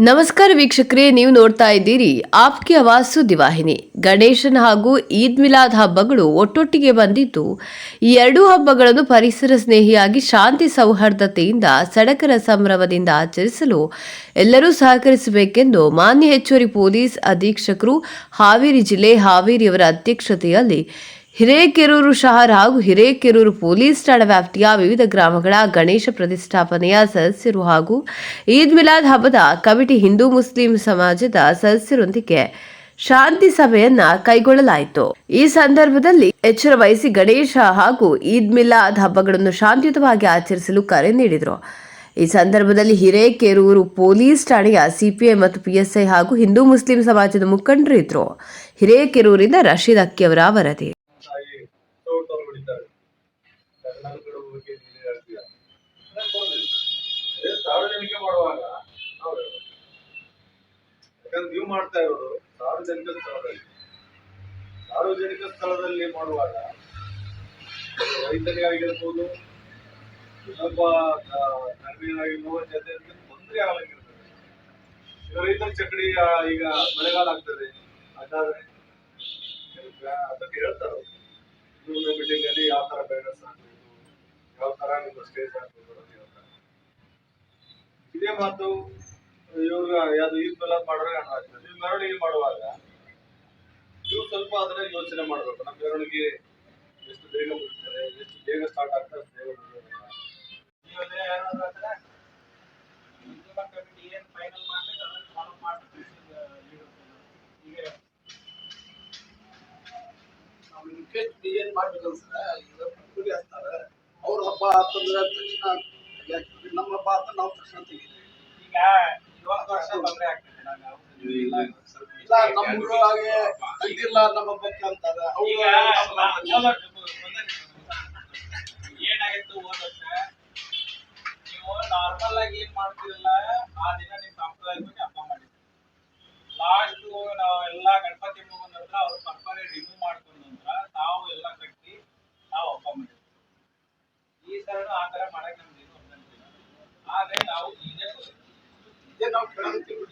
ನಮಸ್ಕಾರ ವೀಕ್ಷಕರೇ, ನೀವು ನೋಡ್ತಾ ಇದ್ದೀರಿ ಆಪ್ಕೆ ಆವಾಜ್ ಸುದ್ದಿವಾಹಿನಿ ಗಣೇಶನ್ ಹಾಗೂ ಈದ್ ಮಿಲಾದ್ ಹಬ್ಬಗಳು ಒಟ್ಟೊಟ್ಟಿಗೆ ಬಂದಿದ್ದು ಈ ಎರಡೂ ಹಬ್ಬಗಳನ್ನು ಪರಿಸರ ಸ್ನೇಹಿಯಾಗಿ ಶಾಂತಿ ಸೌಹಾರ್ದತೆಯಿಂದ ಸಡಕರ ಸಂಭ್ರಮದಿಂದ ಆಚರಿಸಲು ಎಲ್ಲರೂ ಸಹಕರಿಸಬೇಕೆಂದು ಮಾನ್ಯ ಹೆಚ್ಚುವರಿ ಪೊಲೀಸ್ ಅಧೀಕ್ಷಕರು ಹಾವೇರಿ ಜಿಲ್ಲೆ ಹಾವೇರಿಯವರ ಅಧ್ಯಕ್ಷತೆಯಲ್ಲಿ ಹಿರೇಕೆರೂರು ಶಹರ್ ಹಾಗೂ ಹಿರೇಕೆರೂರು ಪೊಲೀಸ್ ಠಾಣಾ ವ್ಯಾಪ್ತಿಯ ವಿವಿಧ ಗ್ರಾಮಗಳ ಗಣೇಶ ಪ್ರತಿಷ್ಠಾಪನೆಯ ಸದಸ್ಯರು ಹಾಗೂ ಈದ್ ಮಿಲಾದ್ ಹಬ್ಬದ ಕಮಿಟಿ ಹಿಂದೂ ಮುಸ್ಲಿಂ ಸಮಾಜದ ಸದಸ್ಯರೊಂದಿಗೆ ಶಾಂತಿ ಸಭೆಯನ್ನ ಕೈಗೊಳ್ಳಲಾಯಿತು. ಈ ಸಂದರ್ಭದಲ್ಲಿ ಎಚ್ಚರ ವಹಿಸಿ ಗಣೇಶ ಹಾಗೂ ಈದ್ ಮಿಲಾದ್ ಹಬ್ಬಗಳನ್ನು ಶಾಂತಿಯುತವಾಗಿ ಆಚರಿಸಲು ಕರೆ ನೀಡಿದರು. ಈ ಸಂದರ್ಭದಲ್ಲಿ ಹಿರೇಕೆರೂರು ಪೊಲೀಸ್ ಠಾಣೆಯ ಸಿಪಿಐ ಮತ್ತು ಪಿಎಸ್ಐ ಹಾಗೂ ಹಿಂದೂ ಮುಸ್ಲಿಂ ಸಮಾಜದ ಮುಖಂಡರು ಇದ್ರು ಹಿರೇಕೆರೂರಿಂದ ರಶೀದ್ ಅಕ್ಕಿಯವರ ವರದಿ. ಬಗ್ಗೆ ಅದೇ ಸಾರ್ವಜನಿಕ ಮಾಡುವಾಗ ಯಾಕಂದ್ರೆ ನೀವು ಮಾಡ್ತಾ ಇರೋದು ಸಾರ್ವಜನಿಕ ಸ್ಥಳದಲ್ಲಿ. ಸಾರ್ವಜನಿಕ ಸ್ಥಳದಲ್ಲಿ ಮಾಡುವಾಗ ರೈತರಿಗಾಗಿರ್ಬೋದು ಇನ್ನೊಬ್ಬ ಕರ್ಮಿಯಾಗಿರ್ಬೋದು ಜೊತೆ ತೊಂದರೆ ಆಗಲಾಗಿರ್ತದೆ ಈಗ ರೈತರ ಚಕಡಿ ಈಗ ಮಳೆಗಾಲ ಆಗ್ತದೆ. ಅದಾದ್ರೆ ಅದಕ್ಕೆ ಹೇಳ್ತಾರೆ ಅಲ್ಲಿ ಯಾವ ತರ ಇದೇ ಮಾತು ಇವಾಗ ಯಾವ್ದು ಈಸ್ಮೆಲ್ಲ ಮಾಡೋರಿಗೆ ಹಣ ನೀವು ಮೆರವಣಿಗೆ ಮಾಡುವಾಗ ನೀವು ಸ್ವಲ್ಪ ಅದನ್ನ ಯೋಚನೆ ಮಾಡಬೇಕು. ನಮ್ಮ ಮೆರವಣಿಗೆ ಎಷ್ಟು ಬೇಗ ಮುಗಿಸ್ತಾರೆ ಎಷ್ಟು ಬೇಗ ಸ್ಟಾರ್ಟ್ ಆಗ್ತದೆ ಮಾಡ್ಬೇಕಲ್ಲ ಏನ್ ಈಗ ನಾವು ಅವ್ರ ಹಬ್ಬ ಆತಂದ್ರೆ ತಕ್ಷಣ ನಮ್ಮ ಹಬ್ಬ ಆತ ನಾವು ತಕ್ಷಣ ತೆಗಿತೀವಿ. ಈಗ ಇವತ್ತು ವರ್ಷ ತೊಂದ್ರೆ ಆಗ್ತದೆ ಅವ್ರು ಇಲ್ಲ ನಮ್ಮ ಊರಾಗೆ ತೆಗ್ದಿಲ್ಲ ನಮ್ಮ ಹಬ್ಬಕ್ಕೆ ಅಂತಾರೆ. ಅವ್ರು. ಏನಾಗಿತ್ತು ಹೋದ ವರ್ಷ? ನೀವು ನಾರ್ಮಲ್ ಆಗಿ ಏನ್ ಮಾಡ್ತಿರಲ್ಲ ಆ ದಿನ ನಿಮ್ ಸಂಪ್ರದಾಯದ ಬಗ್ಗೆ ಹಬ್ಬ ಮಾಡಿದ್ರಿ ಲಾಸ್ಟ್ ನಾವು ಎಲ್ಲಾ ಗಣಪತಿ ಮುಗಿದ್ರ ಅವ್ರ ಪರ್ಪರೆ ರಿಮೂವ್ ಮಾಡ್ಕೊಂಡ್ರ ನಂತರ ನಾವು ಎಲ್ಲ ಕಟ್ಟಿ ನಾವು ಹಬ್ಬ ಮಾಡಿದ್ವಿ ಈ ಸಲ ಆ ತರ ಮಾಡಕ್ ನಮ್ಗೆ ಏನು ಅಭ್ಯಂತರ ಇಲ್ಲ. ಆದ್ರೆ ನಾವು ಈಗ ಇದೇ ನಾವು ಕೇಳಂತೀವಿ